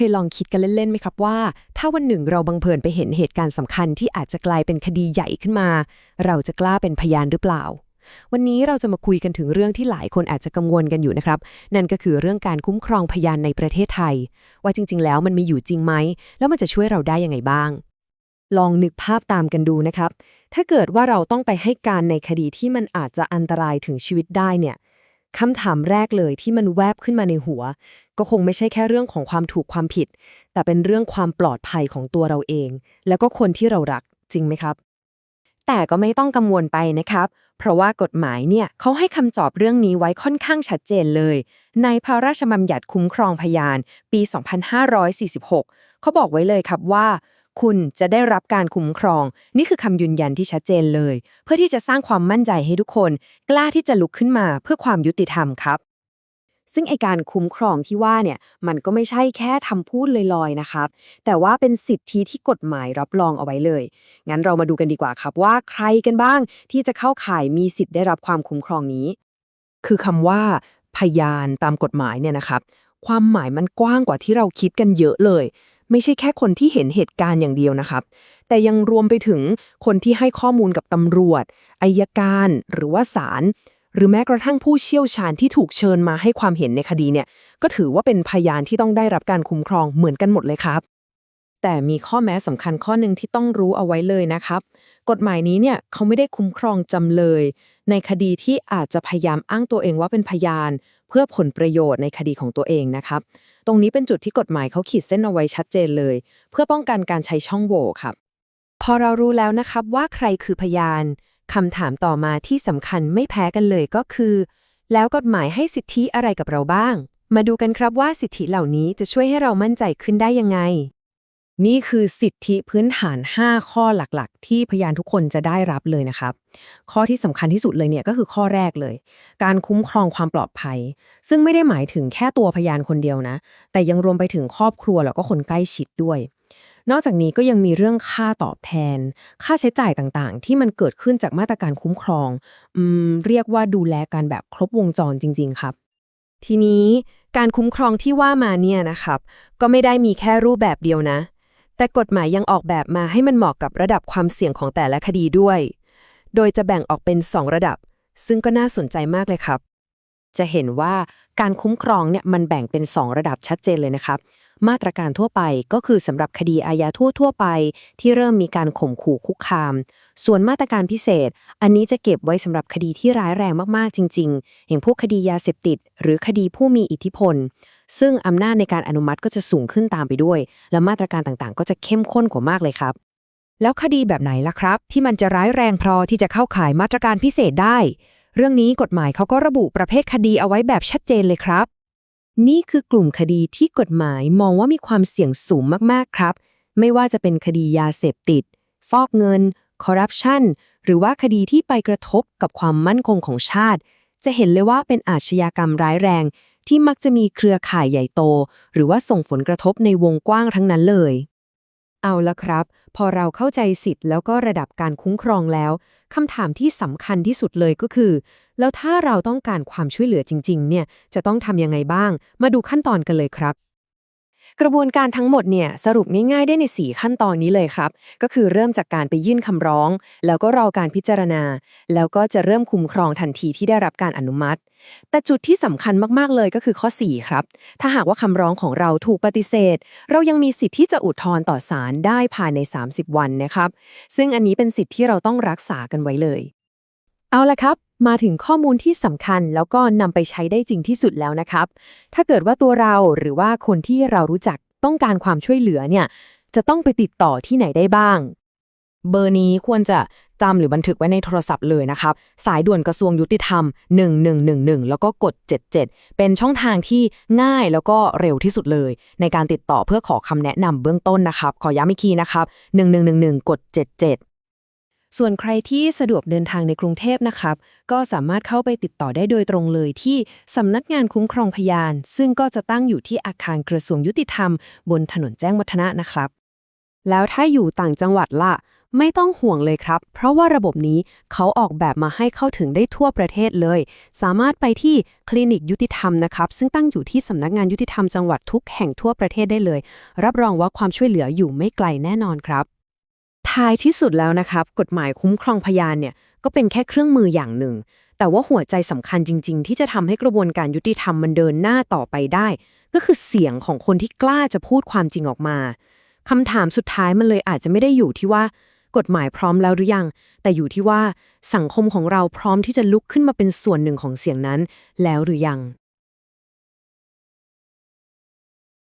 เคยลองคิดกันเล่นๆไหมครับว่า ถ้าวันหนึ่งเราบังเอิญไปเห็นเหตุการณ์สำคัญที่อาจจะกลายเป็นคดีใหญ่ขึ้นมา เราจะกล้าเป็นพยานหรือเปล่า วันนี้เราจะมาคุยกันถึงเรื่องที่หลายคนอาจจะกังวลกันอยู่นะครับ นั่นก็คือเรื่องการคุ้มครองพยานในประเทศไทย ว่าจริง ๆ แล้วมันมีอยู่จริงไหมแล้วมันจะช่วยเราได้ยังไงบ้าง ลองนึกภาพตามกันดูนะครับ ถ้าเกิดว่าเราต้องไปให้การในคดีที่มันอาจจะอันตรายถึงชีวิตได้เนี่ย คำถามแรกเลยที่มันแวบขึ้นมาในหัว ก็คงไม่ใช่แค่เรื่องของความถูกความผิด แต่เป็นเรื่องความปลอดภัยของตัวเราเอง แล้วก็คนที่เรารักจริงไหมครับ แต่ก็ไม่ต้องกังวลไปนะครับ เพราะว่ากฎหมายเนี่ยเขาให้คำตอบเรื่องนี้ไว้ค่อนข้างชัดเจนเลย ในพระราชบัญญัติคุ้มครองพยานปี 2546 เขาบอกไว้เลยครับว่า คุณจะได้รับการคุ้มครอง นี่คือคำยืนยันที่ชัดเจนเลย เพื่อที่จะสร้างความมั่นใจให้ทุกคน กล้าที่จะลุกขึ้นมาเพื่อความยุติธรรมครับ ซึ่งไอการคุ้มครองที่ว่าเนี่ยมันก็ไม่ใช่แค่ทำพูดลอยๆนะครับ แต่ว่าเป็นสิทธิที่กฎหมายรับรองเอาไว้เลย งั้นเรามาดูกันดีกว่าครับว่าใครกันบ้างที่จะเข้าข่ายมีสิทธิ์ได้รับความคุ้มครองนี้ คือคำว่า พยานตามกฎหมายเนี่ยนะครับความหมายมันกว้างกว่าที่เราคิดกันเยอะเลย ไม่ใช่แค่คนที่เห็นเหตุการณ์อย่างเดียวนะครับ แต่ยังรวมไปถึงคนที่ให้ข้อมูลกับตำรวจอายการ หรือว่าศาลหรือแม้กระทั่งผู้เชี่ยวชาญที่ถูกเชิญมาให้ความเห็นในคดีเนี่ย ก็ถือว่าเป็นพยานที่ต้องได้รับการคุ้มครองเหมือนกันหมดเลยครับ แต่มีข้อแม้สำคัญข้อหนึ่งที่ต้องรู้เอาไว้เลยนะครับ กฎหมายนี้เนี่ยเขาไม่ได้คุ้มครองจำเลย ในคดีที่อาจจะพยายามอ้างตัวเองว่าเป็นพยาน เพื่อผลประโยชน์ในคดีของตัวเองนะครับ ตรงนี้เป็นจุดที่กฎหมายเขาขีดเส้นเอาไว้ชัดเจนเลย เพื่อป้องกันการใช้ช่องโหว่ครับ พอเรารู้แล้วนะครับว่าใครคือพยานคำถามต่อมาที่สำคัญไม่แพ้กันเลยก็คือ แล้วกฎหมายให้สิทธิอะไรกับเราบ้าง มาดูกันครับว่าสิทธิเหล่านี้จะช่วยให้เรามั่นใจขึ้นได้ยังไง นี่คือสิทธิพื้นฐาน 5 ข้อหลักๆ ที่พยานทุกคนจะได้รับเลยนะครับ ข้อที่สำคัญที่สุดเลยเนี่ยก็คือข้อแรกเลย การคุ้มครองความปลอดภัย ซึ่งไม่ได้หมายถึงแค่ตัวพยานคนเดียวนะ แต่ยังรวมไปถึงครอบครัวแล้วก็คนใกล้ชิดด้วย นอกจากนี้ก็ยังมีเรื่องค่าตอบแทน ค่าใช้จ่ายต่างๆ ที่มันเกิดขึ้นจากมาตรการคุ้มครองอืมเรียกว่าดูแลกันแบบครบวงจรจริง ๆ ครับ ทีนี้การคุ้มครองที่ว่ามาเนี่ยนะครับ ก็ไม่ได้มีแค่รูปแบบเดียวนะ แต่กฎหมายยังออกแบบมาให้มันเหมาะกับระดับความเสี่ยงของแต่ละคดีด้วย โดยจะแบ่งออกเป็น 2 ระดับ ซึ่งก็น่าสนใจมากเลยครับ จะเห็นว่าการคุ้มครองเนี่ยมันแบ่งเป็น 2 ระดับชัดเจนเลยนะครับ มาตรการทั่วไปก็คือสำหรับคดีอาญาทั่วทั่วๆไป ที่เริ่มมีการข่มขู่คุกคาม ส่วนมาตรการพิเศษ อันนี้จะเก็บไว้สำหรับคดีที่ร้ายแรงมากๆจริง ๆ อย่างพวกคดียาเสพติด หรือคดีผู้มีอิทธิพล ซึ่งอำนาจในการอนุมัติก็จะสูงขึ้นตามไปด้วย และมาตรการต่างๆ ก็จะเข้มข้นกว่ามากเลยครับ แล้วคดีแบบไหนล่ะครับ ที่มันจะร้ายแรงพอที่จะเข้าข่ายมาตรการพิเศษได้ เรื่องนี้กฎหมายเขาก็ระบุประเภทคดีเอาไว้แบบชัดเจนเลยครับ นี่คือกลุ่มคดีที่กฎหมายมองว่ามีความเสี่ยงสูงมากๆครับ ไม่ว่าจะเป็นคดียาเสพติด ฟอกเงิน คอร์รัปชัน หรือว่าคดีที่ไปกระทบกับความมั่นคงของชาติ จะเห็นเลยว่าเป็นอาชญากรรมร้ายแรง ที่มักจะมีเครือข่ายใหญ่โต หรือว่าส่งผลกระทบในวงกว้างทั้งนั้นเลย เอาละครับ พอเราเข้าใจสิทธิ์แล้วก็ระดับการคุ้มครองแล้วคำถามที่สำคัญที่สุดเลยก็คือ แล้วถ้าเราต้องการความช่วยเหลือจริงๆ เนี่ย จะต้องทำยังไงบ้าง มาดูขั้นตอนกันเลยครับ กระบวนการทั้งหมดเนี่ยสรุปง่ายๆได้ใน 4 ขั้นตอนนี้เลยครับ ก็คือเริ่มจากการไปยื่นคำร้อง แล้วก็รอการพิจารณา แล้วก็จะเริ่มคุ้มครองทันทีที่ได้รับการอนุมัติ แต่จุดที่สำคัญมากๆเลยก็คือข้อ 4 ครับ ถ้าหากว่าคำร้องของเราถูกปฏิเสธ เรายังมีสิทธิ์ที่จะอุทธรณ์ต่อศาลได้ภายใน 30 วันนะครับ ซึ่งอันนี้เป็นสิทธิ์ที่เราต้องรักษากันไว้เลย เอาละครับ มาถึงข้อมูลที่สำคัญแล้วก็นำไปใช้ได้จริงที่สุดแล้วนะครับ ถ้าเกิดว่าตัวเราหรือว่าคนที่เรารู้จักต้องการความช่วยเหลือเนี่ย จะต้องไปติดต่อที่ไหนได้บ้าง เบอร์นี้ควรจะจำหรือบันทึกไว้ในโทรศัพท์เลยนะครับ สายด่วนกระทรวงยุติธรรม 1111 แล้วก็กด 77 เป็นช่องทางที่ง่ายแล้วก็เร็วที่สุดเลย ในการติดต่อเพื่อขอคำแนะนำเบื้องต้นนะครับ ขอย้ำอีกทีนะครับ 1111 กด 77 ส่วนใครที่สะดวกเดินทางในกรุงเทพนะครับ ก็สามารถเข้าไปติดต่อได้โดยตรงเลยที่สำนักงานคุ้มครองพยาน ซึ่งก็จะตั้งอยู่ที่อาคารกระทรวงยุติธรรม บนถนนแจ้งวัฒนะนะครับ แล้วถ้าอยู่ต่างจังหวัดล่ะ ไม่ต้องห่วงเลยครับ เพราะว่าระบบนี้เขาออกแบบมาให้เข้าถึงได้ทั่วประเทศเลย สามารถไปที่คลินิกยุติธรรมนะครับ ซึ่งตั้งอยู่ที่สำนักงานยุติธรรมจังหวัดทุกแห่งทั่วประเทศได้เลย รับรองว่าความช่วยเหลืออยู่ไม่ไกลแน่นอนครับ ท้ายที่สุดแล้วนะครับ กฎหมายคุ้มครองพยานเนี่ยก็เป็นแค่เครื่องมืออย่างหนึ่ง แต่ว่าหัวใจสำคัญจริง ๆ ที่จะทำให้กระบวนการยุติธรรมมันเดินหน้าต่อไปได้ ก็คือเสียงของคนที่กล้าจะพูดความจริงออกมาคำถามสุดท้ายมันเลยอาจจะไม่ได้อยู่ที่ว่า กฎหมายพร้อมแล้วหรือยัง แต่อยู่ที่ว่าสังคมของเราพร้อมที่จะลุกขึ้นมาเป็นส่วนหนึ่งของเสียงนั้น แล้วหรือยัง